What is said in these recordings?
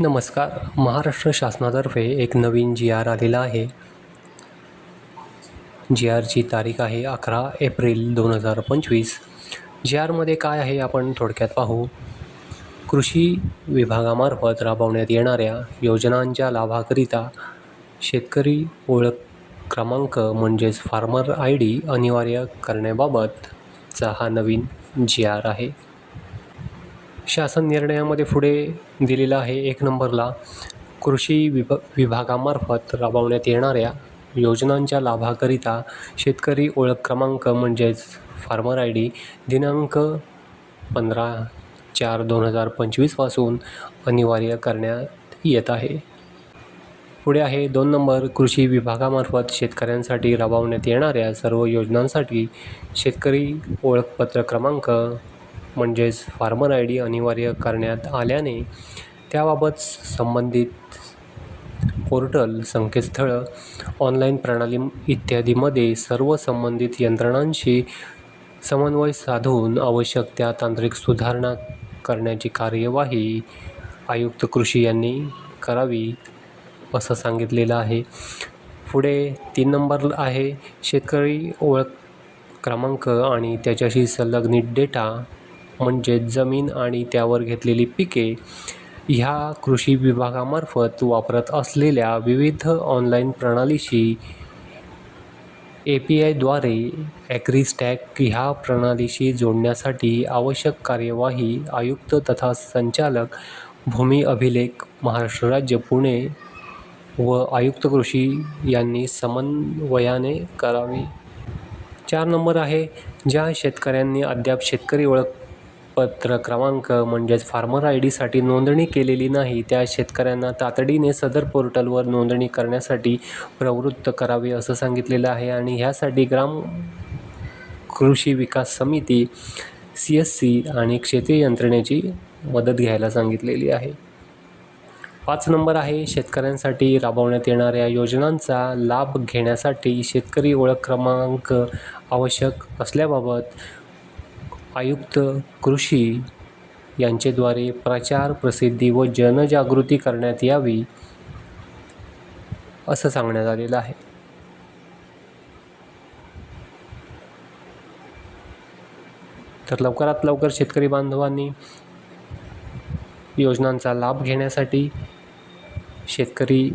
नमस्कार. महाराष्ट्र शासनातर्फे एक नवीन जी आर आलेला आहे. जी आरची तारीख आहे अकरा एप्रिल दोन हजार पंचवीस. जी आरमध्ये काय आहे आपण थोडक्यात पाहू. कृषी विभागामार्फत राबवण्यात येणाऱ्या योजनांच्या लाभाकरिता शेतकरी ओळख क्रमांक म्हणजेच फार्मर आय डी अनिवार्य करण्याबाबतचा हा नवीन जी आर आहे. शासन निर्णयामध्ये पुढे दिलेलं आहे एक नंबरला कृषी विभ विभागामार्फत राबवण्यात येणाऱ्या योजनांच्या लाभाकरिता शेतकरी ओळख क्रमांक म्हणजेच फार्मर आय डी दिनांक पंधरा चार दोन हजार पंचवीसपासून अनिवार्य करण्यात येत आहे. पुढे आहे दोन नंबर कृषी विभागामार्फत शेतकऱ्यांसाठी राबवण्यात येणाऱ्या सर्व योजनांसाठी शेतकरी ओळखपत्र क्रमांक म्हणजेच फार्मर आय डी अनिवार्य करण्यात आल्याने त्याबाबत संबंधित पोर्टल संकेतस्थळं ऑनलाईन प्रणाली इत्यादीमध्ये सर्व संबंधित यंत्रणांशी समन्वय साधून आवश्यक त्या तांत्रिक सुधारणा करण्याची कार्यवाही आयुक्त कृषी यांनी करावी असं सांगितलेलं आहे. पुढे तीन नंबर आहे शेतकरी ओळख क्रमांक आणि त्याच्याशी संलग्नित डेटा म्हणजे जमीन आणि त्यावर घेतलेली पिके ह्या कृषी विभागामार्फत वापरत असलेल्या विविध ऑनलाईन प्रणालीशी ए पी आयद्वारे ॲग्रीस्टॅक ह्या प्रणालीशी जोडण्यासाठी आवश्यक कार्यवाही आयुक्त तथा संचालक भूमी अभिलेख महाराष्ट्र राज्य पुणे व आयुक्त कृषी यांनी समन्वयाने करावी. चार नंबर आहे ज्या शेतकऱ्यांनी अद्याप शेतकरी ओळख ओळखपत्र क्रमांक म्हणजेच फार्मर आय डीसाठी नोंदणी केलेली नाही त्या शेतकऱ्यांना तातडीने सदर पोर्टलवर नोंदणी करण्यासाठी प्रवृत्त करावे असं सांगितलेलं आहे आणि ह्यासाठी ग्राम कृषी विकास समिती सी एस सी आणि क्षेत्रीय यंत्रणेची मदत घ्यायला सांगितलेली आहे. पाच नंबर आहे शेतकऱ्यांसाठी राबवण्यात येणाऱ्या योजनांचा लाभ घेण्यासाठी शेतकरी ओळख क्रमांक आवश्यक असल्याबाबत आयुक्त कृषी यांचेद्वारे प्रचार प्रसिद्धी व जनजागृती करण्यात यावी असं सांगण्यात आलेलं आहे. तर लवकरात लवकर शेतकरी बांधवांनी योजनांचा लाभ घेण्यासाठी शेतकरी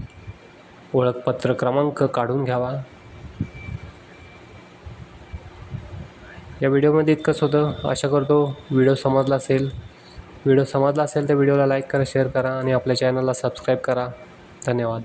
ओळखपत्र क्रमांक काढून घ्यावा. या व्हिडिओमध्ये इतकंच होतं. आशा करतो व्हिडिओ समजला असेल. व्हिडिओ समजला असेल तर व्हिडिओला लाईक करा शेअर करा आणि आपल्या चॅनलला सबस्क्राईब करा. धन्यवाद.